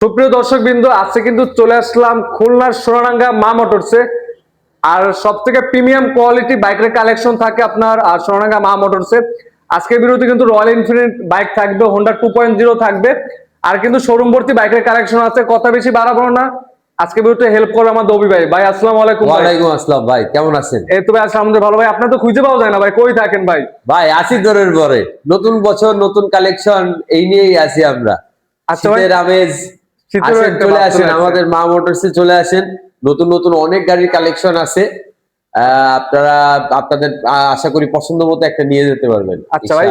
সুপ্রিয় দর্শক বিন্দু আজকে কিন্তু চলে আসলাম খুলনার সোনারাঙ্গা মা মোটরসে। আর সব থেকে প্রিমিয়াম কোয়ালিটি বাইকের কালেকশন থাকে আপনার আর সোনারাঙ্গা মা মোটরসে। আজকের বিরতি কিন্তু রয়্যাল এনফিল্ড বাইক থাকবে হোন্ডা টু পয়েন্ট জিরো থাকবে। আর কিন্তু শোরুম ভর্তি বাইকের কালেকশন আছে কথা বেশি বাড়াবো না। আজকে বিরুদ্ধে হেল্প করবে আমার দবি ভাই। ভাই আসসালামু আলাইকুম ওয়ালাইকুম আসসালাম ভাই কেমন আছেন? এই তো ভাই আমাদের ভালো ভাই। আপনার তো খুঁজে পাওয়া যায় না ভাই কই থাকেন ভাই? ভাই আসি দরের পরে নতুন বছর নতুন কালেকশন এই নিয়েই আছি আমরা। আচ্ছা ভাই। আমেজ একটা চলে আসেন আমাদের মা মোটরসে চলে আসেন। নতুন নতুন অনেক গাড়ির কালেকশন আছে। আপনারা আপনাদের আশা করি পছন্দ মতো একটা নিয়ে যেতে পারবেন আচ্ছা ভাই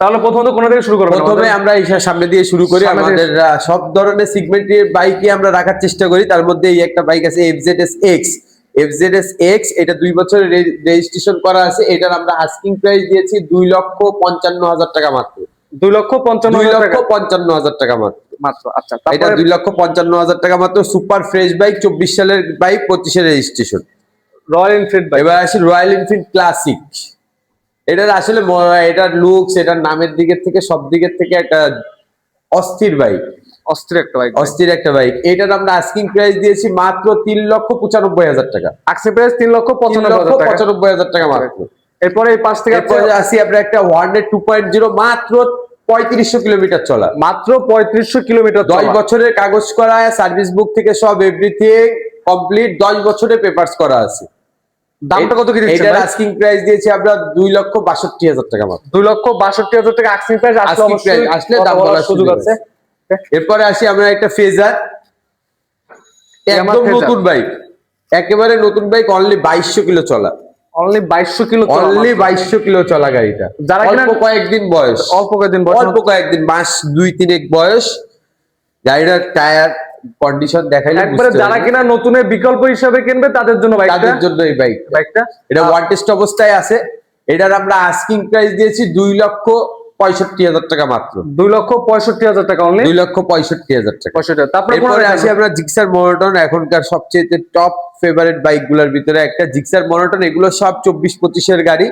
তাহলে প্রথমত কোন থেকে শুরু করবেন প্রথমে আমরা এই সামনে দিয়ে শুরু করি। আমাদের সব ধরনের সিগমেন্টের বাইকই আমরা রাখার চেষ্টা করি। তার মধ্যে এই একটা বাইক আছে FZ S X FZ S X এটা দুই বছরের রেজিস্ট্রেশন করা আছে। এটার আমরা আস্কিং প্রাইস দিয়েছি দুই লক্ষ পঞ্চান্ন হাজার টাকা মাত্র। দুই লক্ষ পঞ্চান্ন দুই লক্ষ পঞ্চান্ন হাজার টাকা মাত্র। মাত্র আচ্ছা এটা দুই লক্ষ পঞ্চান্ন হাজার টাকা মাত্র সুপার ফ্রেশ বাইক চব্বিশ সালের বাইক পঁচিশের রেজিস্ট্রেশন। রয়্যাল এনফিল্ড বাইক এবার আসি রয়্যাল এনফিল্ড ক্লাসিক এটার আসলে এটার লুকস এটার নামের দিকের থেকে সব দিকের থেকে একটা অস্থির বাইক। অস্থির একটা বাইক অস্থির একটা বাইক এটার আমরা আস্কিং প্রাইস দিয়েছি মাত্র তিন লক্ষ পঁচানব্বই হাজার টাকা। আকসি প্রাইস তিন লক্ষ পঁচানব্বই হাজার টাকা। মাত্র। এরপরে এই পাশ থেকে আসি আমরা একটা ওয়ার্নের টু পয়েন্ট জিরো মাত্র পঁয়ত্রিশশো কিলোমিটার চলা। মাত্র পঁয়ত্রিশশো কিলোমিটার দশ বছরের কাগজ করা সার্ভিস বুক থেকে সব এভরিথিং কমপ্লিট দশ বছরের পেপারস করা আছে। দামটা কত কি দিচ্ছেন এটার আস্কিং প্রাইস দিয়েছি আমরা দুই লক্ষ বাষট্টি হাজার টাকা মাত্র। লক্ষ বাষট্টি হাজার টাকা প্রাইস আসলে অবশ্যই আসলে দাম বলার বলার সুযোগ সুযোগ আছে। এরপরে আসি আমরা একটা ফেজার Yamaha একদম নতুন বাইক একেবারে নতুন বাইক অনলি বাইশশো কিলো চলা। অনলি বাইশশো কিলো অনলি। বাইশশো কিলো চলা গাড়িটা। যারা অল্প কয়েকদিন বয়স। অল্প কয়েকদিন বয়স। অল্প কয়েকদিন মাস দুই তিনেক বয়স। গাড়িটার টায়ার কন্ডিশন দেখাইলে একবারে যারা কিনা নতুনের বিকল্প হিসাবে কিনবে তাদের জন্য বাইকটা। তাদের জন্য এই বাইক বাইকটা। এটা ওয়ান টেস্ট অবস্থায় আছে। এটার আমরা আস্কিং প্রাইস দিয়েছি দুই লক্ষ পঁয়ষট্টি হাজার টাকা মাত্র। দুই লক্ষ পঁয়ষট্টি হাজার টাকা অনলি দুই লক্ষ পঁয়ষট্টি হাজার টাকা। পঁয়ষট্টি তারপরে আসি আমরা জিক্সার মনোটন এখনকার সবচেয়ে টপ ফেভারিট বাইকগুলার ভিতরে একটা জিক্সার মনোটন এগুলো সব চব্বিশ পঁচিশের গাড়ি।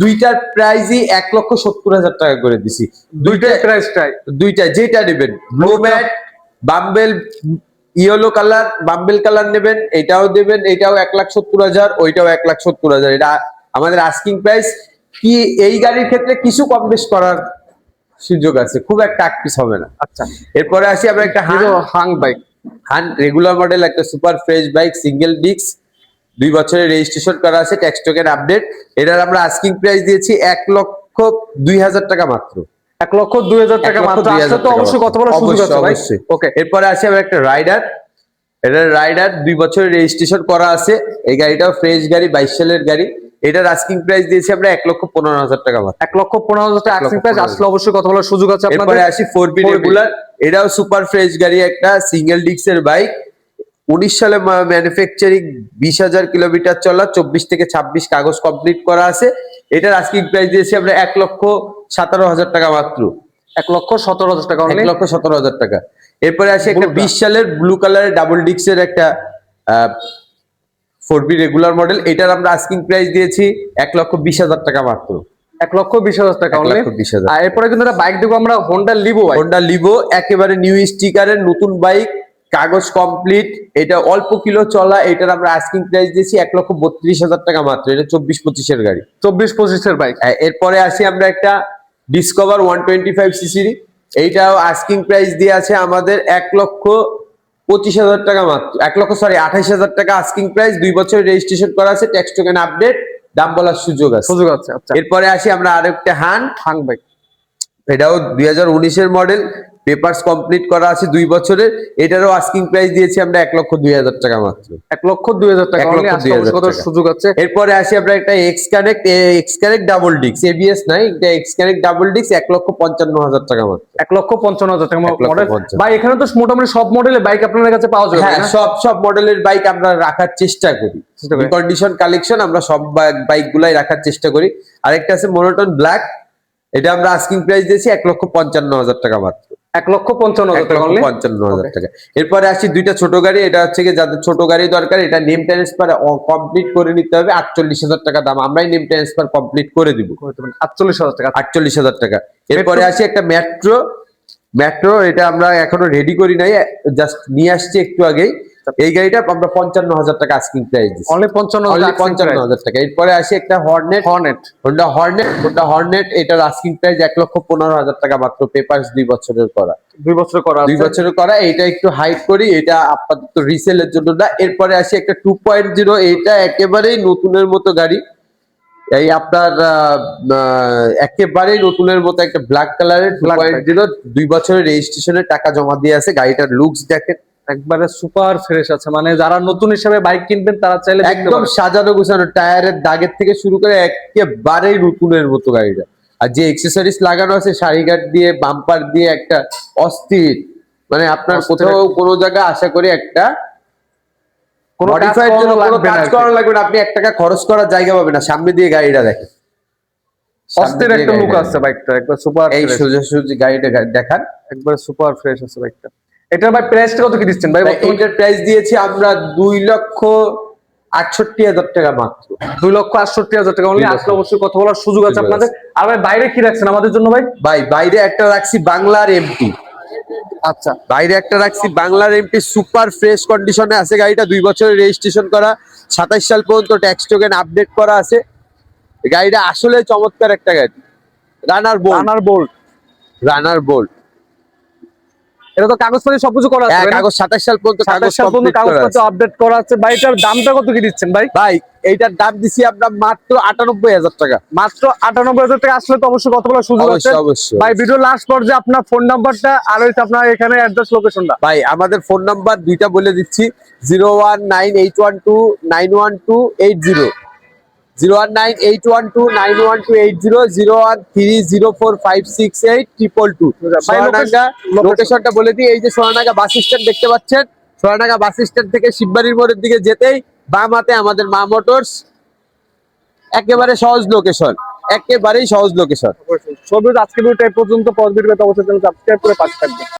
দুইটার প্রাইসই এক লক্ষ সত্তর হাজার টাকা করে দিছি। দুইটা দুইটা প্রাইসটাই দুইটা যেটা নেবেন blue matte bumble yellow colour bumble colour নেবেন এটাও দেবেন এটাও এক লাখ সত্তর হাজার ওইটাও এক লাখ সত্তর হাজার। এটা আমাদের আস্কিং প্রাইস কি এই গাড়ির ক্ষেত্রে কিছু কম বেশ করার সুযোগ আছে? খুব একটা আকপিস হবে না। আচ্ছা। এরপরে আসি আমরা একটা Hero Hunk bike Hunk regular model একটা super fresh bike single disc দুই বছরের রেজিস্ট্রেশন করা আছে ট্যাক্স টোকেন আপডেট এটার আমরা আস্কিং প্রাইস দিয়েছি এক লক্ষ দুই হাজার টাকা মাত্র। এক লক্ষ দুই হাজার টাকা মাত্র। আসলে তো অবশ্যই কথা বড় সুযোগ আছে ভাই। অবশ্যই। ওকে এরপরে আসি আমরা একটা রাইডার এটা রাইডার দুই বছরের রেজিস্ট্রেশন করা আছে। এই গাড়িটাও ফ্রেশ গাড়ি বাইশ সালের গাড়ি। এটার আস্কিং প্রাইস দিয়েছি আমরা এক লক্ষ পনেরো হাজার টাকা মাত্র। এক লক্ষ পনেরো হাজার টাকা আকসি প্রাইস আসলে অবশ্যই কথা বলার সুযোগ আছে আপনাদের। আসি ফোর বি রেগুলার এটাও সুপার ফ্রেশ গাড়ি একটা সিঙ্গেল ডিস্কের বাইক উনিশ সালে ম্যানুফ্যাকচারিং বিশ হাজার কিলোমিটার চলা চব্বিশ থেকে ছাব্বিশ কাগজ কমপ্লিট করা আছে। এটার আস্কিং প্রাইস দিয়েছি আমরা এক লক্ষ সাতারো হাজার টাকা মাত্র। এক লক্ষ সতেরো হাজার টাকা এক লক্ষ সতেরো হাজার টাকা। এরপরে আসি একটা বিশ সালের ব্লু কালারের ডাবল ডিক্সের একটা ফোর বি রেগুলার মডেল এটার আমরা আস্কিং প্রাইস দিয়েছি এক লক্ষ বিশ হাজার টাকা মাত্র। এক লক্ষ বিশ হাজার টাকা এক লক্ষ বিশ হাজার আর এরপরে কিন্তু একটা বাইক দেখব আমরা হোন্ডা লিভো হোন্ডা লিভো একেবারে নিউ স্টিকারের নতুন বাইক কাগজ কমপ্লিট এটা অল্প কিলো চলা এটার আমরা আস্কিং প্রাইস দিয়েছি এক লক্ষ বত্রিশ হাজার টাকা মাত্র এটা চব্বিশ পঁচিশের গাড়ি। চব্বিশ পঁচিশের বাইক এরপরে আসি আমরা একটা ডিসকভার ওয়ান টোয়েন্টি ফাইভ সিসির এইটাও আস্কিং প্রাইস দিয়ে আছে আমাদের এক লক্ষ পঁচিশ হাজার টাকা মাত্র। এক লক্ষ সরি আঠাইশ হাজার টাকা আস্কিং প্রাইস দুই বছর রেজিস্ট্রেশন করা আছে ট্যাক্স টোকেন আপডেট দাম বলার সুযোগ আছে। সুযোগ আছে আচ্ছা। এরপরে আসি আমরা আরেকটা হান হাং বাইক এটাও দুই হাজার উনিশের মডেল পেপারস কমপ্লিট করা আছে দুই বছরের এটারও আস্কিং প্রাইস দিয়েছি আমরা এক লক্ষ দুই হাজার টাকা মাত্র। এক লক্ষ দুই হাজার টাকা এক লক্ষ আসলে 2000 অবশ্যই কত টাকা। সুযোগ আছে। এরপরে আসি আমরা একটা X connect X connect double ডিক্স এবিএস নাই এটা এক্স কানেক্ট ডাবল ডিক্স এক লক্ষ পঞ্চান্ন হাজার টাকা মাত্র। এক লক্ষ পঞ্চান্ন হাজার টাকা। মডেল ভাই এখানে তো মোটামুটি সব মডেলের বাইক আপনার কাছে পাওয়া যাবে হ্যাঁ? সব সব মডেলের বাইক আমরা রাখার চেষ্টা করি। চেষ্টা করি। কন্ডিশন কালেকশন আমরা সব বাইক গুলাই রাখার চেষ্টা করি। আরেকটা আছে মোনোটন ব্ল্যাক এটা আমরা আস্কিং প্রাইস দিয়েছি এক লক্ষ পঞ্চান্ন হাজার টাকা মাত্র। এক লক্ষ পঞ্চান্ন হাজার টাকা পঞ্চান্ন হাজার টাকা। এরপরে আসি দুইটা ছোট গাড়ি এটা হচ্ছে কি যাদের ছোট গাড়ি দরকার এটা নেম ট্রান্সফার কমপ্লিট করে নিতে হবে আটচল্লিশ হাজার টাকা দাম। আমরাই নেম ট্রান্সফার কমপ্লিট করে দিব। আটচল্লিশ হাজার টাকা। আটচল্লিশ হাজার টাকা। এরপরে আসি একটা মেট্রো মেট্রো এটা আমরা এখনও রেডি করি নাই জাস্ট নিয়ে আসছি একটু আগেই। এই গাড়িটা আমরা পঞ্চান্ন হাজার টাকা আস্কিং প্রাইস দিচ্ছি অনলি পঞ্চান্ন পঞ্চান্ন হাজার টাকা। এরপরে আসি একটা Hornet Hornet Honda Hornet Honda Hornet এটার আস্কিং প্রাইস এক লক্ষ পনেরো হাজার টাকা মাত্র। পেপার্স দুই বছরের করা। দুই বছর করা দুই বছরের করা। এটা একটু হাইট করি। এটা আপাতত রিসেলের জন্য না। এরপরে আসি একটা টু পয়েন্ট জিরো এটা একেবারেই নতুনের মতো গাড়ি। এই আপনার একেবারেই নতুনের মতো একটা ব্ল্যাক কালারের টু পয়েন্ট জিরো দুই বছরের রেজিস্ট্রেশনের টাকা জমা দিয়ে আছে। গাড়িটার লুকস দেখেন। একবারে সুপার ফ্রেশ আছে। মানে যারা নতুন হিসেবে বাইক কিনবেন তারা চাইলে একদম সাজানো গুছানো টায়ারের দাগের থেকে শুরু করে একেবারেই নতুনের মতো গাড়িটা। আর যে এক্সেসরিজ লাগানো আছে সারিঘাট দিয়ে বাম্পার দিয়ে একটা অস্থির মানে আপনার কোথাও কোনো জায়গায় আশা করি একটা জন্য কোনো কাজ করা লাগবে না। আপনি এক টাকা খরচ করার জায়গা পাবেন না। সামনে দিয়ে গাড়িটা দেখেন। অস্থির একটা লুক আছে বাইকটা একবার সুপার এই সোজাসুজি গাড়িটা দেখান। একবারে সুপার ফ্রেশ আছে বাইকটা। এটার ভাই প্রাইসটা কত কি দিচ্ছেন? ভাই? এইটার প্রাইস দিয়েছি আমরা দুই লক্ষ আটষট্টি হাজার টাকা মাত্র। দুই লক্ষ আটষট্টি হাজার টাকা অনলি আসলে অবশ্যই কথা বলার সুযোগ আছে আপনাদের। আর ভাই বাইরে কি রাখছেন আমাদের জন্য ভাই? ভাই বাইরে একটা রাখছি বাংলার এমটি আচ্ছা। বাইরে একটা রাখছি বাংলার এমটি সুপার ফ্রেশ কন্ডিশনে আছে গাড়িটা দুই বছরের রেজিস্ট্রেশন করা সাতাইশ সাল পর্যন্ত ট্যাক্স টোকেন আপডেট করা আছে। গাড়িটা আসলে চমৎকার একটা গাড়ি। Runner Bolt Runner Bolt Runner Bolt এটা তো কাগজ পাতি সবকিছু করা আছে হ্যাঁ, কাগজ 27 সাল পর্যন্ত কাগজ সাল কাগজপত্র আপডেট করা আছে। ভাই এটার দামটা কত কি দিচ্ছেন ভাই? ভাই এইটার দাম দিছি আপনার মাত্র 98000 টাকা। মাত্র 98000 টাকা আসলে তো অবশ্যই কতগুলো সুযোগ আছে। অবশ্যই ভাই ভিডিও লাস্ট পর্যন্ত আপনার ফোন নাম্বারটা আর হইছে আপনার এখানে অ্যাড্রেস লোকেশনটা ভাই আমাদের ফোন নাম্বার দুইটা বলে দিচ্ছি 01981291280 zero one nine eight one two nine one two eight zero zero one three zero four five six eight triple two. ভাই, সোনাডাঙ্গা লোকেশনটা বলে দিই এই যে সোনাডাঙ্গা বাস স্ট্যান্ড দেখতে পাচ্ছেন? সোনাডাঙ্গা বাস স্ট্যান্ড থেকে শিববাড়ির মোড়ের দিকে যেতেই বাম হাতে আমাদের মা মোটরস। একেবারে সহজ লোকেশন একেবারেই সহজ লোকেশন। ছবি আজকে পর্যন্ত। অবশ্যই সাবস্ক্রাইব করে পাশে থাকবেন।